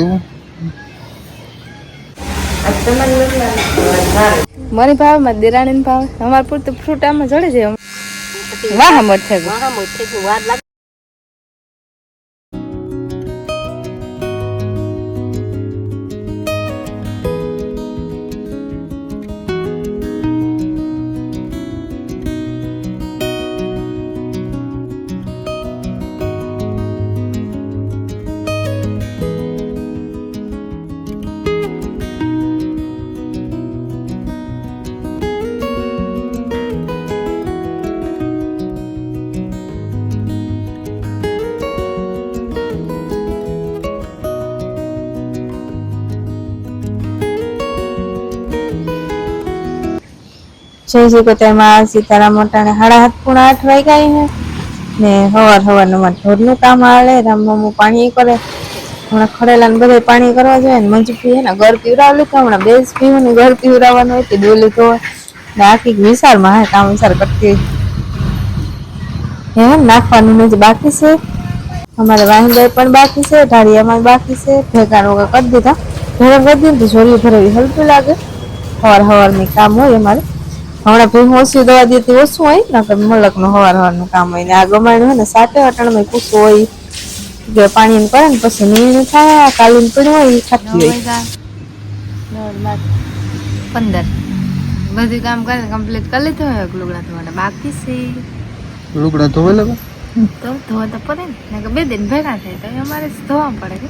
એવું? મને ભાવે મારી દેરાણી ભાવ. અમારે પૂરતું ફ્રૂટ આમાં જડે છે. વાહ મઠે જય શ્રી કતામાં સીતારામ મોટાને સાડા હાથ પૂણા આઠ વાગ્યા ને ને હવાર હવારમાં ઢોરનું કામ આવે રામમામુ પાણી કરે. હમણાં ખડેલા ને બધા પાણી કરવા જોઈએ ને મંજુ પીએ ને ઘર પીવડાવેલું લીધું હમણાં બેસ પીવું ને ઘર પીવડાવવાનું હોય તે ડોલી તો ને આખી વિશાળમાં હા કામ વિચાર કરતી હે નાખવાનું નથી બાકી છે. અમારે વાહિંદાઈ પણ બાકી છે, ઢાળિયામાં બાકી છે, ભેગા રોગા કરી દીધા. ભેગા કરી દીધું ઝોલી ભરેલી હલકું લાગે. હવાર હવારની કામ હોય અમારે. હમણાં ભાઈ ઓછી દવા દેતી ઓછું હોય ને કે મલકનું હવાર હવારનું કામ હોય ને આ ગમાડ્યું હોય ને સાતે અટાણમાં કૂસું હોય કે પાણી કરે ને પછી નીણ થાય કાલીન પડ્યું હોય એ ખાતી હોય. પંદર. બધું કામ કરે કમ્પ્લીટ કરી લીધું હોય લુગડા ધોવાના બાકી છે. લુગડા ધોવા લગા તો ધોવા તો પડે ને નકર બે દિન ભેગા થાય તો અમારે ધોવા પડે.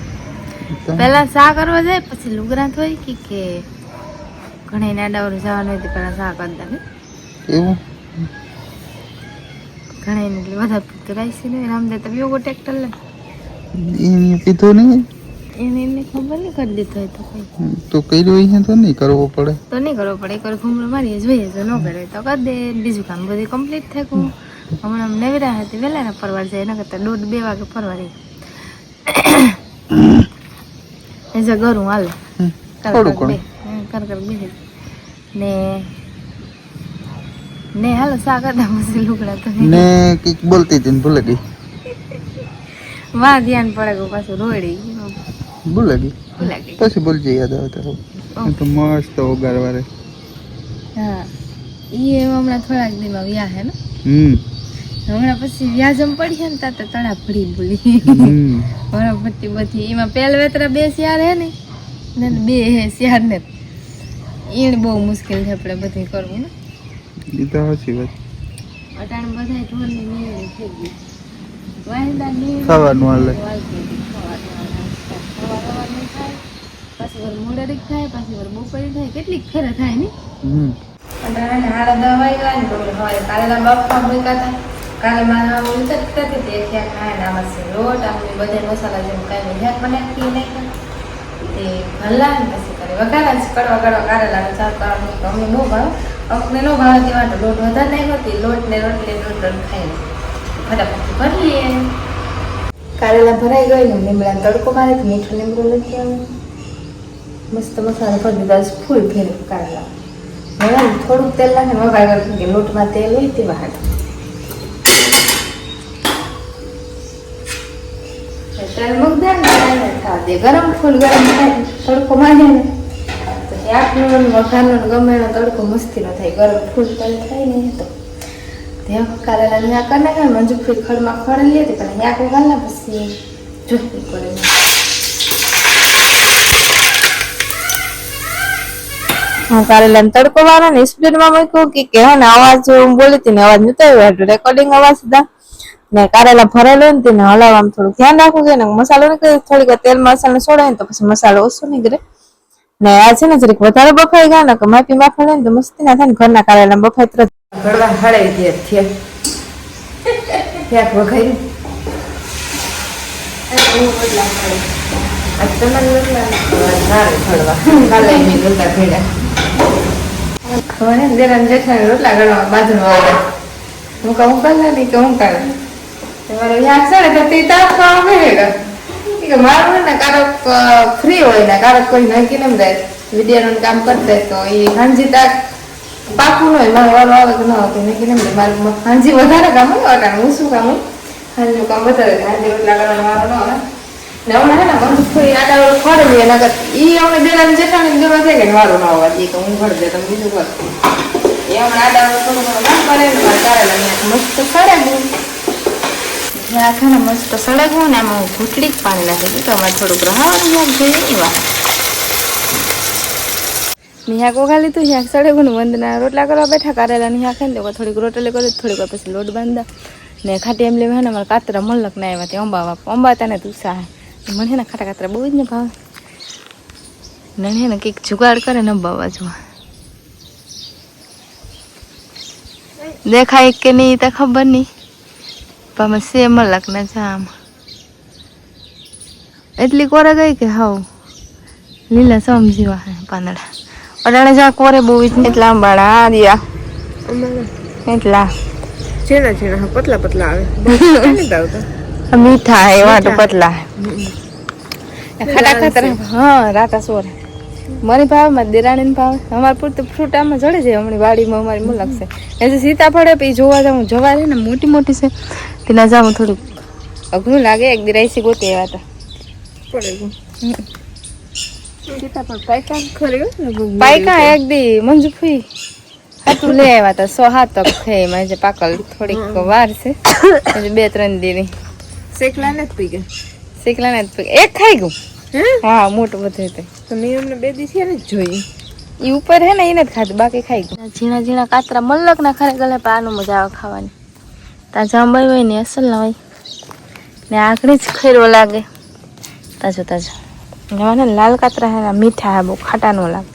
કે પહેલા સા કરવા જાય પછી લુગડા ધોઈ કે કે ઘણી નાડાવર જવાનું હોય તો પહેલા સા કરી દે એવું? ઘણા એટલે બધા પૂરતું રાઈસી ને. રામદે તો યોગો ટ્રેક્ટર લે. એને કીધું નહીં? એને એને ખબર નહીં કરી દીધો તો કઈ. તો કર્યું છે તો નહીં કરવો પડે. તો નહીં કરવો પડે. એકવાર ઘૂમરો મારીએ જોઈએ. જો ન કરે તો કર દે. બીજું કામ બધું કમ્પ્લીટ થાય હમણાં નવરા હતી વહેલા ના ફરવા જાય. એના કરતાં દોઢ બે વાગે ફરવા રહી એ જે ઘરું હાલે. થોડું ઘણું. કર કર બે ને ને હાલો સા કરતા પછી લુગડા તો ને કંઈક બોલતી હતી ભૂલે ગઈ માં ધ્યાન પડે કે પાછું રોડી ભૂલે ગઈ ભૂલા ગઈ પછી બોલજે યાદ આવે તો તો મસ્ત ઓગારવારે હા ઈ એમ હમણાં થોડાક દીમાં વ્યા હે ને હમ હમણાં પછી વ્યાજમ પડી ને તા તળા ભરી હમ હમણાં પટ્ટી બધી એમાં પેલ વેતરા બે શિયાર હે ને ને બે હે શિયાર ને એને બહુ મુશ્કેલ છે આપણે બધું કરવું ને. એ તો સાચી વાત. અટાણ બધા ઢોરની નીવડી થઈ ગઈ. વાહિંદા નીવડી ખાવાનું હાલે. પાછી વાર મોડેરી થાય પાછી વાર બપોરી થાય કેટલીક ફેરે થાય ને? હમ. વાગ્યા ને મૂક્યા કાલે મારા તક તક તે લોટ આમાં બધા મસાલા જેમ કાંઈ હેક બનાવી નાખ્યા તે ભલા ને પછી વઘારા જ કડવા કડવા કારેલા ચાર કરવાનું તો અમે બહુ ભાવ. અમને નો ભાવ તે માટે લોટ વધારે નહીં હોતી, લોટ ને રોટલી લોટ ખાઈ ફટાફટ ભરી લઈએ કારેલા ભરાઈ ગઈ ને લીમડા તડકો મારે મીઠું લીમડું લખી આવ્યું મસ્ત મસાલો ભરી દીધા ફૂલ ફેર કારેલા. હવે થોડુંક તેલ નાખે વઘાર કે લોટમાં તેલ હોય તે વાળ તેલ મૂક દે ને ગરમ, ફૂલ ગરમ થાય, તડકો માંડે ને. શાકનો વઘારનો ગમે એનો તડકો મસ્તીનો થાય, ગરમ ફૂલ તેલ થાય ને તો. ત્યાં કારેલા ન્યા કરી નાખે મંજુ ફૂલ ખડમાં ખડ લઈએ તો પણ ન્યા વઘાર ના પછી જોઈ કરે હું કારેલા તડકો વાળો ને સ્પીડમાં મૂક્યું કે કે ને અવાજ હું બોલી હતી ને અવાજ નતો આવ્યો રેકોર્ડિંગ અવાજ સીધા. ને કારેલા ભરેલો ને તેને હલાવવામાં થોડું ધ્યાન રાખવું જોઈએ ને મસાલો ને થોડીક તેલ મસાલો સોડાય ને તો પછી મસાલો ઓછો નીકળે. ને આ છે ને જરીક વધારે બફાઈ ગયા ને કે માપી માફા લે તો મસ્તી ના થાય ને ઘરના કારેલા બફાઈ તરત ઘડવા હળાવી દે ક્યાંક આવે. હું કહું કરે નહીં કે હું કર યાદ છે ને તો તે તાપ ખાવા મળેગા કે મારું ને કારક ફ્રી હોય ને કારક કોઈ નક્કી ને રહે વિદ્યાનું કામ કરતા તો એ હાંજી તાક પાકું હોય, મારો વારો આવે તો ન કે નક્કી ને મારું હાંજી વધારે કામ હોય અટાણે હું શું કામ હોય? હાંજીનું કામ વધારે હાંજી રોટલા કરવાનો ન આવે. હમણાં હે ખોડી જેઠાણી જોવા થાય કે વારું ના આવવા દઈએ તો હું ખોડી દે, તમે બીજું કર. એ હમણાં આડા થોડું ઘણું મસ્ત સડે હું જ્યાં ને મસ્ત સળગવું ને આમાં ઘૂંટડી જ પાણી નાખી તો અમારે થોડુંક રહાવાનું જ્યાં જોઈએ એ વાત. નિહાક ઓગા લીધું શાક સળગવું ને વંદના રોટલા કરવા બેઠા, કારેલા નિહાક ખાઈને લોકો થોડીક રોટલી કરી થોડીક પછી લોટ બાંધા ને ખાટી એમ લેવા ને મારા કાતરા મલક ના આવ્યા તે અંબાવા. બાપ ને તું તુસા મને હે ને ખાટા કાતરા બહુ જ ને ભાવે. ને હે ને કંઈક જુગાડ કરે ને અંબાવા જોવા. દેખાય કે નહીં, તો ખબર નહીં. પણ સે લગ્ન છે જામ એટલી કોરે ગઈ કે હાવ? લીલા સમજીવા હે પાંદડા. અડાણે જા કોરે બહુ એટલા બાળા દિયા એટલા. ઝીણા ઝીણા પતલા પતલા આવે. મીઠા એવા તો પતલા ખાટા ખાતરા હા. રાતા સોરે. મારી ભાવમાં દેરાણી ભાવ. અમારે પૂરતું ફ્રૂટ આમાં જડે છે હમણાં વાડીમાં અમારી મુલક છે. એ જે સીતાફળ જોવા જાઉં જવા ને મોટી મોટી છે. તેના જાઉં થોડુંક. અઘરું લાગે એક દી ગોતે ગોતી એવા હતા પાયકા એક દી મંજુ ફઈ. હાથું લઈ આવ્યા હતા સો હાથક છે એમાં. જે પાકલ થોડીક વાર છે. બે ત્રણ દીની. શેકલા જ પી ગયા. શીખલા ને એક ખાઈ ગયું. હા? મોટું બધું તો. મેં એમને બે દી છે ને જ જોઈ ઈ ઉપર હે ને એને જ ખાધું બાકી ખાઈ ગયું. ઝીણા ઝીણા કાતરા મલક ના ખરે ગલે પાનું મજા આવે ખાવાની. તાજા અંબાઈ હોય ને અસલ ના હોય. ને આકડી જ ખીરો લાગે. તાજો તાજો. એમાં ને લાલ કાતરા હે મીઠા હે, બહુ ખાટા નો લાગે.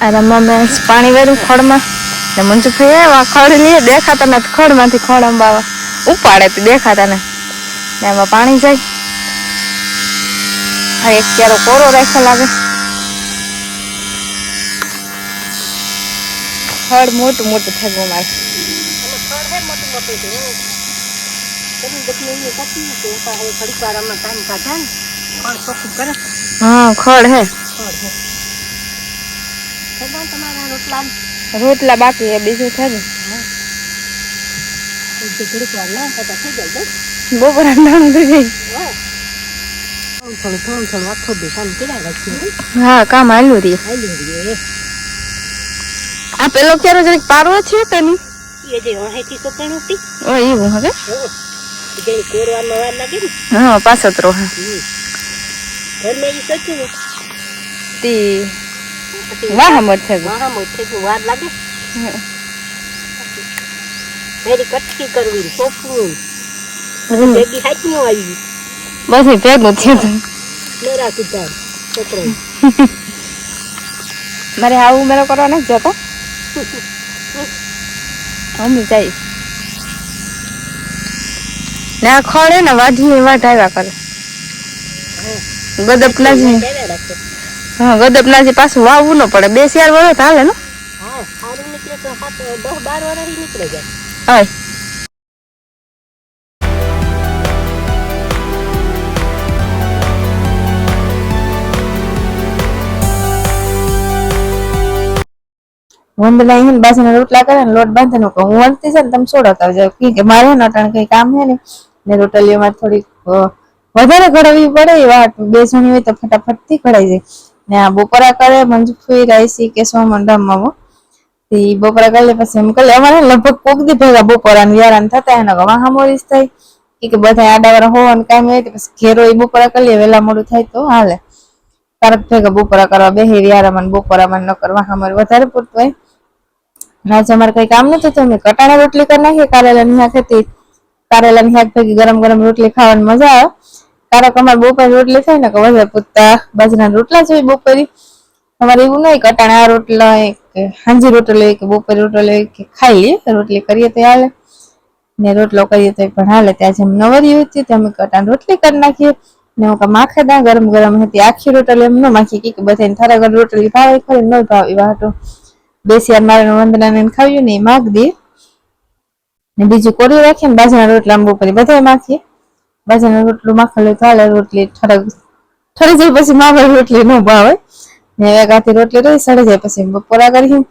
આ રમવા પાણી વેરું ખડમાં. ને મંજુ ફે ખડ લઈએ દેખાતા નથી. ખડમાંથી ખડ અંબાવા. ઉપાડે તો દેખાતા ને એમાં પાણી જાય. હા એક ક્યારો કોરો રાખ્યો લાગે. ખડ મોટું મોટું થઈ ગયું મારે હા ખડ હે. રોટલા? બાકી હે બીજું છે ને. બપોર અંધાણું થઈ જાય. હા. કામ આલ્યું રે. આ પેલો ક્યારે જરીક પારવો છે તો નહીં ઓ એવું હવે? હા પાસતરો હા તી વાહ મત છે બસ ભેગું થયું હતું મારે આવું મેળો કરવા નથી જતો અમે જઈ ને આ ખડે ને વાઢી વાટ આવ્યા કરે. ગદપનાજી હા ગદપનાજી પાછું વાવવું ન પડે. બે ચાર વર્ષ તો હાલે ને? હોય. વંદના અહીં બાસીના રોટલા કરે ને લોટ બાંધે નો હું વંદતી છે ને તમે સોડતા જાવ કી, મારે ને અટાણે કઈ કામ હે ને. ને રોટલીઓમાં થોડીક વધારે ઘડવી પડે એ વાત. બે જણી હોય તો ફટાફટથી ઘડાઈ જાય. ને આ બપોરા કરે મંજુફી રાઈસી કે સોમન રમવામાં તે બપોરા કરી પછી એમ કરે અમારે લગભગ કોક દી ભેગા બપોરા ને યારાન થતા એના વાહ મોરીસ થાય. કે, બધા આડાવાળા હોવાનું કામ હોય પછી ઘેરો એ બપોરા કરી લે વેલા મોડું થાય તો હાલે. કારક ભેગા બપોરા કરવા બેહી યારામાં ને બપોરામાં ન કરવા અમારે વધારે પૂરતું હોય. ને આજે અમારે કઈ કામ નતું તો અમે કટાણા રોટલી કરી નાખી કારેલાની શાક હતી. કારેલા ની શાક ભેગી ગરમ ગરમ રોટલી ખાવાની મજા આવે. કારક અમારે બપોર રોટલી થાય ને કે વધારે પૂરતા બાજરાના રોટલા જોઈએ બપોરી. અમારે એવું નહીં, કટાણા રોટલા કે હાંજી રોટલો કે બપોરે રોટલી કે ખાઈ રોટલી કરીએ તો હાલે. ને રોટલો કરીએ તો પણ હાલે. ત્યાં જેમ નવરી હતી તો અમે કટાણ રોટલી કરી નાખીએ. ને હું માખે દા ગરમ ગરમ હતી. આખી રોટલી એમ ન માખી. કે બધાને થારા રોટલી ભાવે ખરી ન ભાવે એવા હાટું બેસી મારે વંદના ને ખાવ્યું ને એ માગ દે. ને બીજું કોરી રાખીએ ને બાજરાના રોટલા આમ કરી બધા માખીએ. બાજરાના રોટલું માખેલું તો હાલે રોટલી ઠરક ઠરી જાય પછી માવા રોટલી ન ભાવે. ને કાથી રોટલી રહી, સડી જાય પછી બપોરા કરી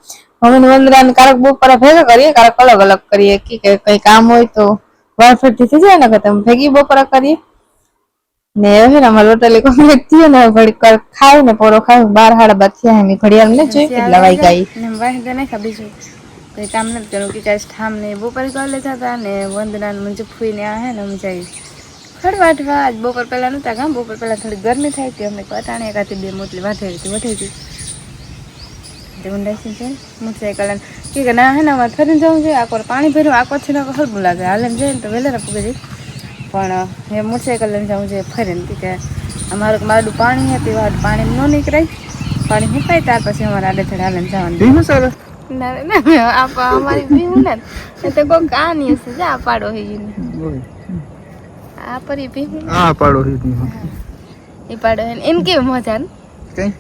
હવે વંદરા ને કારક બપોરા ભેગા કરીએ, કારક અલગ અલગ કરીએ. કે કઈ કામ હોય તો વાર ફરતી થઈ જાય ને, કે તમે ભેગી બપોરા કરીએ. ને હવે અમાર હોટલે કમ્પ્લીટ થયો ને ઘડી ખાય ને પોરો ખાય બાર હાડા બાર થયા એમ ઘડિયાળ ને જોઈ કેટલા વાગ્યા ગઈ. ને વાંધો નહીં ખા બીજું કઈ કામ નથી કરવું કે કાંઈ ઠામ ને બપોરે કોલેજ હતા ને વંદના ને મંજુ ફૂઈને આ હે ને મજાઈ ખડવાટવા આજ બપોર પહેલા નતા કામ બપોર પહેલા થોડી ગરમી થાય હતી અમને અટાણે એકાથી બે મોટલી વાઠેલી હતી વઢેલી હતી. તે ઊંડાઈ છે મોટરસાઇકલ અને કે ના હે ને અમારે ફરીને જવું છે આકોર પાણી ભર્યું આકોર છે ને હલવું લાગે. હાલે જાય ને તો વહેલા પૂગે જઈ પણ એ મોટરસાઇકલ લઈને જવું છે ફરીને કે કે અમારું મારું પાણી હતી વાત પાણી ન નીકળાય પાણી નીકળાય ત્યાર પછી અમારે આડે થડે હાલે જવાનું. ના ના આપ અમારી ભીહું ને તો કોઈ કહાની હશે જા પાડો હે ઈને આ પરી ભીહું આ પાડો હીધી એ પાડો હે એમ કેવી મજા ને? કઈ?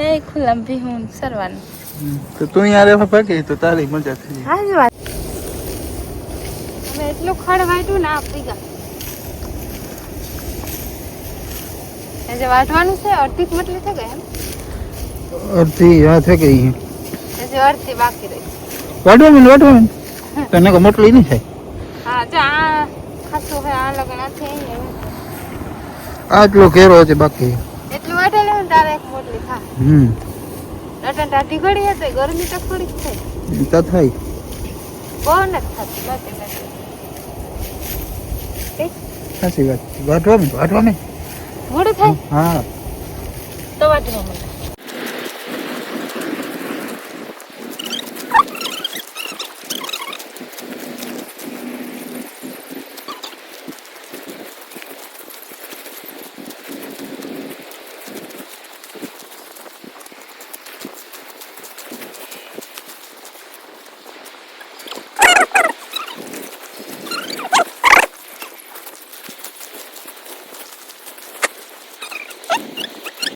એ ખુલ્લા ભીહું સરવાનું. તો તું રહેવા ભાગે તો તારી મજા થઈ હા જ વાત. અમે એટલું ખડ વાટ્યું ને આ પીગા જે વાટવાનું છે અડધી મટલી થઈ ગઈ એમ? અડધી હા થઈ ગઈ એ જે અડધી બાકી રહી. વાટવા માંડ વાટવા માંડ તને કો મોટલી નહીં થાય. હા જો આ ખાસું હોય આ લગન છે આટલો ઘેરો છે બાકી. એટલું વાટેલું ને તારે એક મોટલી ખા હમ. રટન ટાટી ઘડી હતી ગરમી તો થોડીક થઈ તો થાય. બહુ નથી થતી બાકી? સાચી વાત. વાટવા વાટવા માંડ મોડું થાય? હા. તો વાટવા માંડ